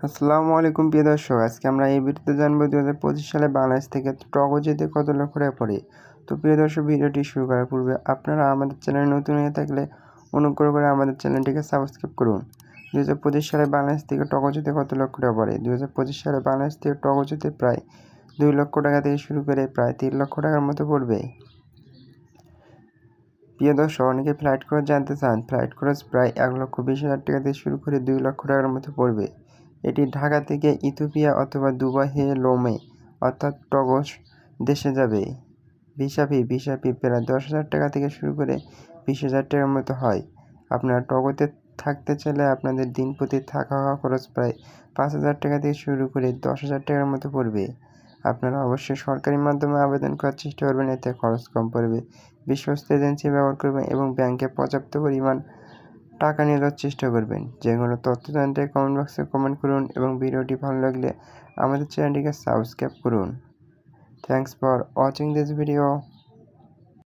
আসসালামু আলাইকুম, প্রিয় দর্শক। আজকে আমরা এই ভিডিওতে জানব দু হাজার পঁচিশ সালে বাংলাদেশ থেকে টগো যেতে কত লক্ষ টাকা পড়ে তো প্রিয় দর্শক, ভিডিওটি শুরু করার পূর্বে আপনারা আমাদের চ্যানেলে নতুন হয়ে থাকলে অনুগ্রহ করে আমাদের চ্যানেলটিকে সাবস্ক্রাইব করুন। দু হাজার পঁচিশ সালে বাংলাদেশ থেকে টগো যেতে কত লক্ষ টাকা পড়ে দু হাজার পঁচিশ সালে বাংলাদেশ থেকে টগো যেতে প্রায় দুই লক্ষ টাকা থেকে শুরু করে প্রায় তিন লক্ষ টাকার মতো পড়বে। প্রিয় দর্শক, অনেকে ফ্লাইট খরচ জানতে চান। ফ্লাইট খরচ প্রায় এক লক্ষ বিশ হাজার টাকা থেকে শুরু করে দুই লক্ষ টাকার মতো পড়বে। এটি ঢাকা থেকে ইথিওপিয়া অথবা দুবাই লোমে, অর্থাৎ টগস, দেশে যাবে। ভিসা ফি ভিসা ফি প্রায় দশ হাজার টাকা থেকে শুরু করে বিশ হাজার টাকার মতো হয়। আপনারা টগতে থাকতে চাইলে আপনাদের দিন প্রতি থাকা হওয়া খরচ প্রায় পাঁচ হাজার টাকা থেকে শুরু করে দশ হাজার টাকার মতো পড়বে। আপনারা অবশ্যই সরকারি মাধ্যমে আবেদন করার চেষ্টা করবেন, এতে খরচ কম পড়বে। বিশ্বস্ত এজেন্সি ব্যবহার করবেন এবং ব্যাংকে পর্যাপ্ত পরিমাণ টাকা নিয়ে যাওয়ার চেষ্টা করবেন। যে কোনো তথ্য জানতে কমেন্ট বক্সে কমেন্ট করুন এবং ভিডিওটি ভালো লাগলে আমাদের চ্যানেলটিকে সাবস্ক্রাইব করুন। Thanks for watching this video